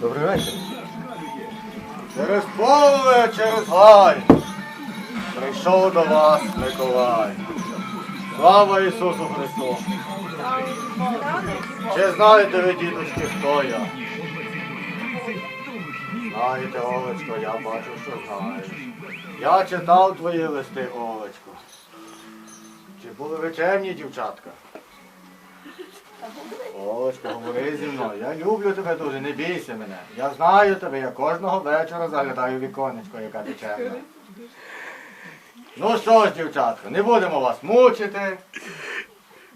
Добрий вечір. Через поле, через гай. Прийшов до вас Миколай. Слава Ісусу Христу! Чи знаєте ви, дідочки, хто я? Знаєте, Олечко, я бачу, що знаєш. Я читав твої листи, Олечко. Чи були ви чемні, дівчатка? Олечко, говори зі мною. Я люблю тебе дуже, не бійся мене. Я знаю тебе, я кожного вечора заглядаю в віконечко, яка ти чемна. Ну що ж, дівчатка, не будемо вас мучити.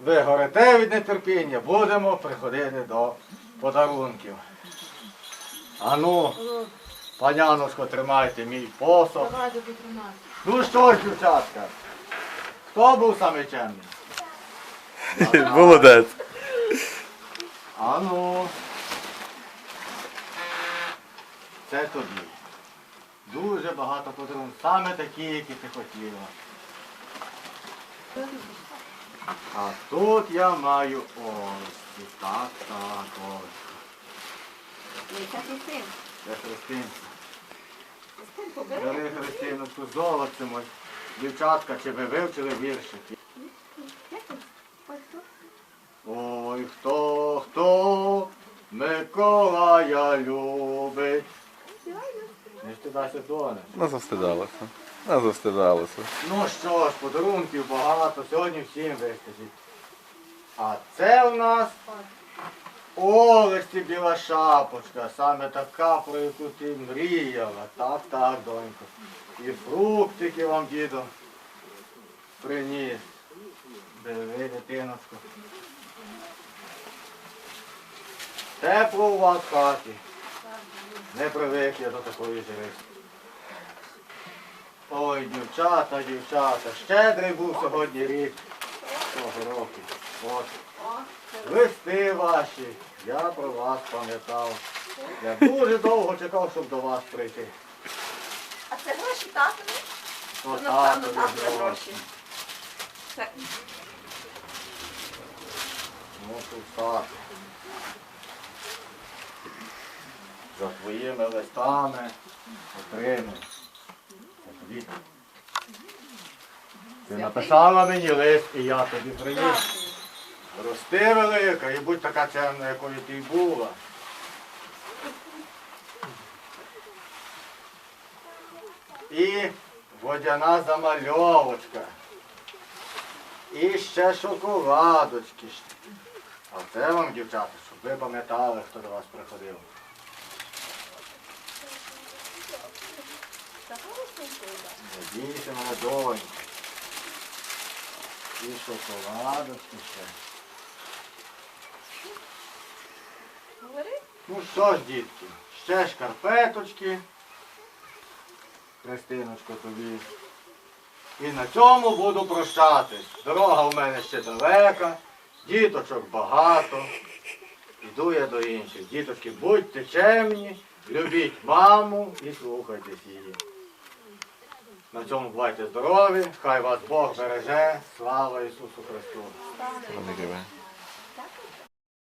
Ви горите від нетерпіння, будемо приходити до подарунків. Ану, паняночко, тримайте мій посох. Ну що ж, дівчатка, хто був саме чемний? Молодець. Ану. Це тобі. Дуже багато подарунків. Саме такі, які ти хотіла. А тут я маю ось. і Так, так, ось. Це Христин. Це Христинка. Христин, побери. Бери Христиночку, золоце моє. Дівчатка, чи ви вивчили віршики? Як тут? Ой, хто? Ой, хто, хто Миколая любить. Не стидайся доне. Не застидалася. Не застидалася. Ну що ж, подарунків багато, сьогодні всім вистачить. А це у нас Олексі біла шапочка, саме така, про яку ти мріяла. Так, так, донько. І фруктики вам дідо приніс. Диви, дитиночко. Тепло у вас в хаті. Не привик я до такої жири. Ой, дівчата, дівчата, щедрий був сьогодні рік цього року. От. Листи ваші, я про вас пам'ятав. Я дуже довго чекав, щоб до вас прийти. А це гроші татові? То Ну, напевно, татові татові гроші. гроші. Це Ну, тут так. За твоїми листами тобі. Ти написала мені лист, і я тобі приніс. Рости велика і будь така чемна, якою ти й була. І водяна замальовочка. І ще шоколадочки. А це вам, дівчата, щоб ви пам'ятали, хто до вас приходив. Не бійся мене донька. І шоколадочки ще. Ну що ж, дітки, ще шкарпеточки. Христиночко тобі. І на цьому буду прощатись. Дорога у мене ще далека, діточок багато. Іду я до інших. Діточки, будьте чемні, любіть маму і слухайтесь її. На цьому бувайте здорові, хай вас Бог береже. Слава Ісусу Христу!